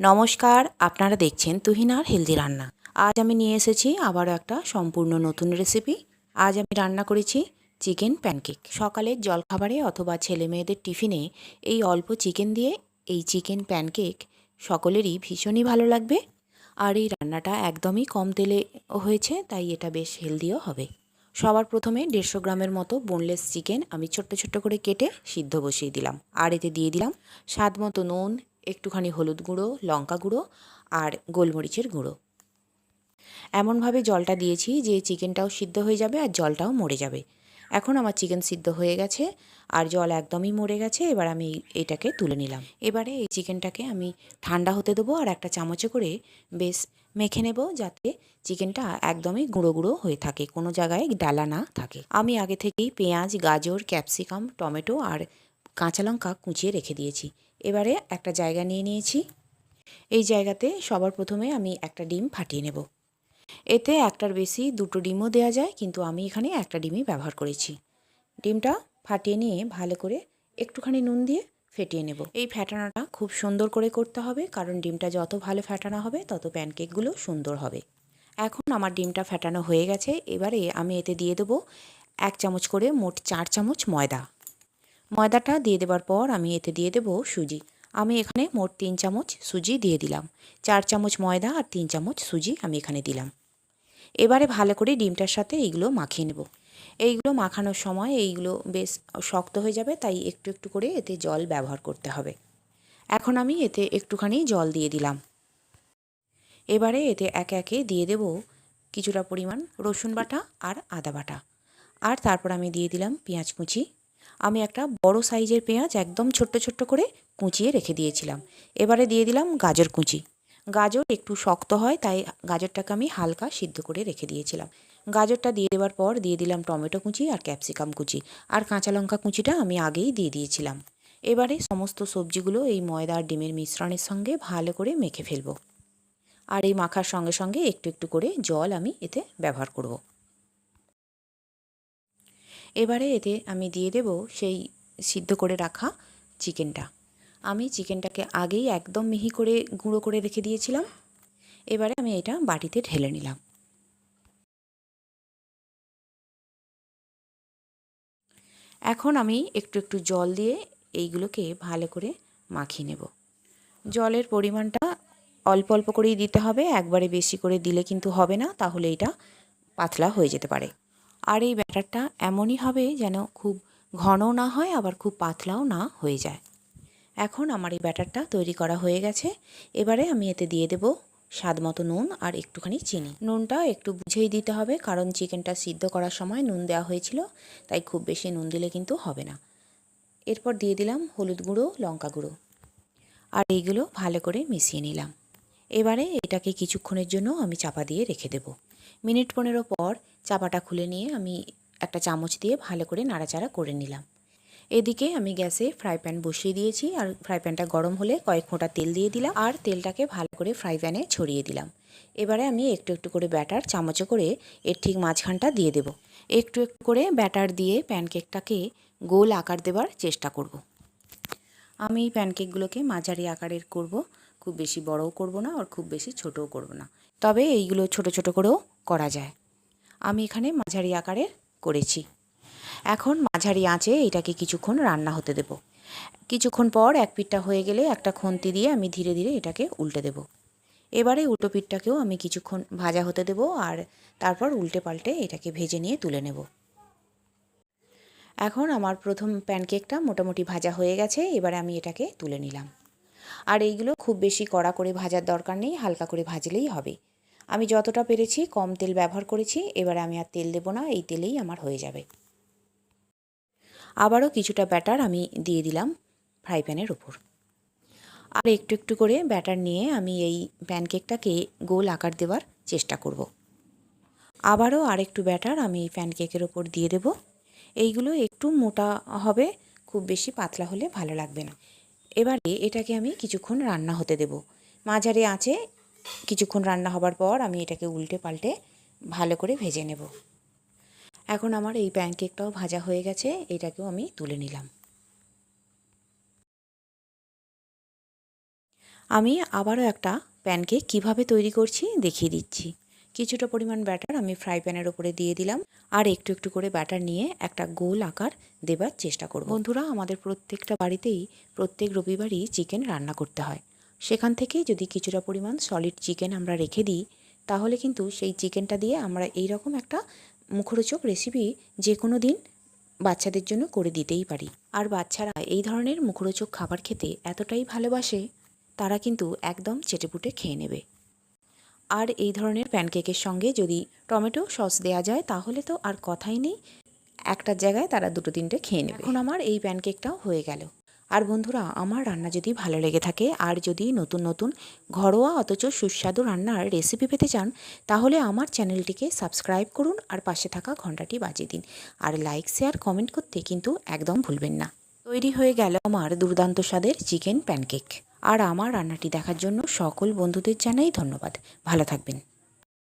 নমস্কার, আপনারা দেখছেন তুহিনার হেলদি রান্না। আজ আমি নিয়ে এসেছি আবারও একটা সম্পূর্ণ নতুন রেসিপি আজ আমি রান্না করেছি চিকেন প্যানকেক। সকালের জলখাবারে অথবা ছেলে মেয়েদের টিফিনে এই অল্প চিকেন দিয়ে এই চিকেন প্যানকেক সকলেরই ভীষণই ভালো লাগবে। আর এই রান্নাটা একদমই কম তেলে হয়েছে, তাই এটা বেশ হেলদিও হবে। সবার প্রথমে দেড়শো গ্রামের মতো বোনলেস চিকেন আমি ছোট্ট ছোট্ট করে কেটে সিদ্ধ বসিয়ে দিলাম। আর এতে দিয়ে দিলাম স্বাদ মতো নুন একটুখানি হলুদ গুঁড়ো, লঙ্কা গুঁড়ো আর গোলমরিচের গুঁড়ো। এমনভাবে জলটা দিয়েছি যে চিকেনটাও সিদ্ধ হয়ে যাবে আর জলটাও মরে যাবে। এখন আমার চিকেন সিদ্ধ হয়ে গেছে আর জল একদমই মরে গেছে, এবার আমি এটাকে তুলে নিলাম। এবারে এই চিকেনটাকে আমি ঠান্ডা হতে দেবো আর একটা চামচে করে বেশ মেখে নেব যাতে চিকেনটা একদমই গুঁড়ো গুঁড়ো হয়ে থাকে, কোনো জায়গায় ডালা না থাকে। আমি আগে থেকেই পেঁয়াজ, গাজর, ক্যাপসিকাম, টমেটো আর কাঁচা লঙ্কা কুচিয়ে রেখে দিয়েছি। এবারে একটা জায়গা নিয়ে নিয়েছি। এই জায়গাতে সবার প্রথমে আমি একটা ডিম ফাটিয়ে নেব। এতে একটার বেশি দুটো ডিমও দেওয়া যায়, কিন্তু আমি এখানে একটা ডিমই ব্যবহার করেছি। ডিমটা ফাটিয়ে নিয়ে ভালো করে একটুখানি নুন দিয়ে ফেটিয়ে নেব। এই ফ্যাটানোটা খুব সুন্দর করে করতে হবে, কারণ ডিমটা যত ভালো ফ্যাটানো হবে, তত প্যানকেকগুলো সুন্দর হবে। এখন আমার ডিমটা ফ্যাটানো হয়ে গেছে। এবারে আমি এতে দিয়ে দেবো এক চামচ করে মোট চার চামচ ময়দা। ময়দাটা দিয়ে দেবার পর আমি এতে দিয়ে দেবো সুজি। আমি এখানে মোট তিন চামচ সুজি দিয়ে দিলাম। চার চামচ ময়দা আর তিন চামচ সুজি আমি এখানে দিলাম। এবারে ভালো করে ডিমটার সাথে এইগুলো মাখিয়ে নেব। এইগুলো মাখানোর সময় এইগুলো বেশ শক্ত হয়ে যাবে, তাই একটু একটু করে এতে জল ব্যবহার করতে হবে। এখন আমি এতে একটুখানি জল দিয়ে দিলাম। এবারে এতে একে একে দিয়ে দেব কিছুটা পরিমাণ রসুন বাটা আর আদা বাটা। আর তারপর আমি দিয়ে দিলাম পেঁয়াজ কুচি। আমি একটা বড় সাইজের পেঁয়াজ একদম ছোট্ট ছোট্ট করে কুচিয়ে রেখে দিয়েছিলাম। এবারে দিয়ে দিলাম গাজর কুচি। গাজর একটু শক্ত হয়, তাই গাজরটাকে আমি হালকা সিদ্ধ করে রেখে দিয়েছিলাম। গাজরটা দিয়ে দেওয়ার পর দিয়ে দিলাম টমেটো কুচি আর ক্যাপসিকাম কুচি। আর কাঁচা লঙ্কা কুচিটা আমি আগেই দিয়ে দিয়েছিলাম। এবারে সমস্ত সবজিগুলো এই ময়দা আর ডিমের মিশ্রণের সঙ্গে ভালো করে মেখে ফেলব। আর এই মাখার সঙ্গে সঙ্গে একটু একটু করে জল আমি এতে ব্যবহার করব। এবারে এতে আমি দিয়ে দেব সেই সিদ্ধ করে রাখা চিকেনটা। আমি চিকেনটাকে আগেই একদম মিহি করে গুঁড়ো করে রেখে দিয়েছিলাম। এবারে আমি এটা বাটিতে ঢেলে নিলাম। এখন আমি একটু একটু জল দিয়ে এইগুলোকে ভালো করে মাখিয়ে নেব। জলের পরিমাণটা অল্প অল্প করেই দিতে হবে। একবারে বেশি করে দিলে কিন্তু হবে না, তাহলে এটা পাতলা হয়ে যেতে পারে। আর এই ব্যাটারটা এমনই হবে যেন খুব ঘনও না হয়, আবার খুব পাতলাও না হয়ে যায়। এখন আমার এই ব্যাটারটা তৈরি করা হয়ে গেছে। এবারে আমি এতে দিয়ে দেব স্বাদ মতো নুন আর একটুখানি চিনি। নুনটা একটু বুঝেই দিতে হবে, কারণ চিকেনটা সিদ্ধ করার সময় নুন দেওয়া হয়েছিল, তাই খুব বেশি নুন দিলে কিন্তু হবে না। এরপর দিয়ে দিলাম হলুদ গুঁড়ো, লঙ্কা গুঁড়ো। আর এইগুলো ভালো করে মিশিয়ে নিলাম। এবারে এটাকে কিছুক্ষণের জন্য আমি চাপা দিয়ে রেখে দেব। মিনিট পনেরো পর চাপাটা খুলে নিয়ে আমি একটা চামচ দিয়ে ভালো করে নাড়াচাড়া করে নিলাম। এদিকে আমি গ্যাসে ফ্রাই প্যান বসিয়ে দিয়েছি আর ফ্রাই প্যানটা গরম হলে কয়েক ফোঁটা তেল দিয়ে দিলাম আর তেলটাকে ভালো করে ফ্রাই প্যানে ছড়িয়ে দিলাম। এবারে আমি একটু একটু করে ব্যাটার চামচে করে এর ঠিক মাঝখানটা দিয়ে দেব। একটু একটু করে ব্যাটার দিয়ে প্যানকেকটাকে গোল আকার দেবার চেষ্টা করব। আমি প্যানকেকগুলোকে মাঝারি আকারের করব, খুব বেশি বড়ও করব না আর খুব বেশি ছোটও করব না। তবে এইগুলো ছোট ছোট করেও করা যায়। আমি এখানে মাঝারি আকারের করেছি। এখন মাঝারি আঁচে এটাকে কিছুক্ষণ রান্না হতে দেব। কিছুক্ষণ পর এক পিঠটা হয়ে গেলে একটা খন্তি দিয়ে আমি ধীরে ধীরে এটাকে উল্টে দেব। এবারে উল্টো পিঠটাকেও আমি কিছুক্ষণ ভাজা হতে দেব আর তারপর উল্টে পাল্টে এটাকে ভেজে নিয়ে তুলে নেব। এখন আমার প্রথম প্যানকেকটা মোটামুটি ভাজা হয়ে গেছে, এবারে আমি এটাকে তুলে নিলাম। আর এইগুলো খুব বেশি কড়া করে ভাজার দরকার নেই, হালকা করে ভাজলেই হবে। আমি যতটা পেরেছি কম তেল ব্যবহার করেছি, এবারে আমি আর তেল দেবো না, এই তেলেই আমার হয়ে যাবে। আবারও কিছুটা ব্যাটার আমি দিয়ে দিলাম ফ্রাই প্যানের ওপর। আর একটু একটু করে ব্যাটার নিয়ে আমি এই প্যানকেকটাকে গোল আকার দেওয়ার চেষ্টা করব। আবারও আরেকটু ব্যাটার আমি এই প্যানকেকের ওপর দিয়ে দেব। এইগুলো একটু মোটা হবে, খুব বেশি পাতলা হলে ভালো লাগবে না। এবারে এটাকে আমি কিছুক্ষণ রান্না হতে দেব। মাঝারি আঁচে কিছুক্ষণ রান্না হবার পর আমি এটাকে উল্টে পাল্টে ভালো করে ভেজে নেব। এখন আমার এই প্যানকেকটাও ভাজা হয়ে গেছে, এটাকেও আমি তুলে নিলাম। আমি আবারও একটা প্যানকেক কীভাবে তৈরি করছি দেখিয়ে দিচ্ছি। কিছুটা পরিমাণ ব্যাটার আমি ফ্রাই প্যানের ওপরে দিয়ে দিলাম, আর একটু একটু করে ব্যাটার নিয়ে একটা গোল আকার দেবার চেষ্টা করব। বন্ধুরা, আমাদের প্রত্যেকটা বাড়িতেই প্রত্যেক রবিবারই চিকেন রান্না করতে হয়। সেখান থেকে যদি কিছুটা পরিমাণ সলিড চিকেন আমরা রেখে দিই, তাহলে কিন্তু সেই চিকেনটা দিয়ে আমরা এই রকম একটা মুখরোচক রেসিপি যে কোনো দিন বাচ্চাদের জন্য করে দিতেই পারি। আর বাচ্চারা এই ধরনের মুখরোচক খাবার খেতে এতটাই ভালোবাসে, তারা কিন্তু একদম চেটেপুটে খেয়ে নেবে। আর এই ধরনের প্যানকেকের সঙ্গে যদি টমেটো সস দেওয়া যায়, তাহলে তো আর কথাই নেই একটার জায়গায় তারা দুটো তিনটে খেয়ে নেবে। এখন আমার এই প্যানকেকটাও হয়ে গেল। আর বন্ধুরা, আমার রান্না যদি ভালো লেগে থাকে, আর যদি নতুন নতুন ঘরোয়া অথচ সুস্বাদু রান্নার রেসিপি পেতে চান, তাহলে আমার চ্যানেলটিকে সাবস্ক্রাইব করুন আর পাশে থাকা ঘন্টাটি বাজিয়ে দিন। আর লাইক শেয়ার কমেন্ট করতে কিন্তু একদম ভুলবেন না। তৈরি হয়ে গেল আমার দুর্দান্ত স্বাদের চিকেন প্যানকেক আর আমার রান্নাটি দেখার জন্য সকল বন্ধুদের জানাই ধন্যবাদ। ভালো থাকবেন।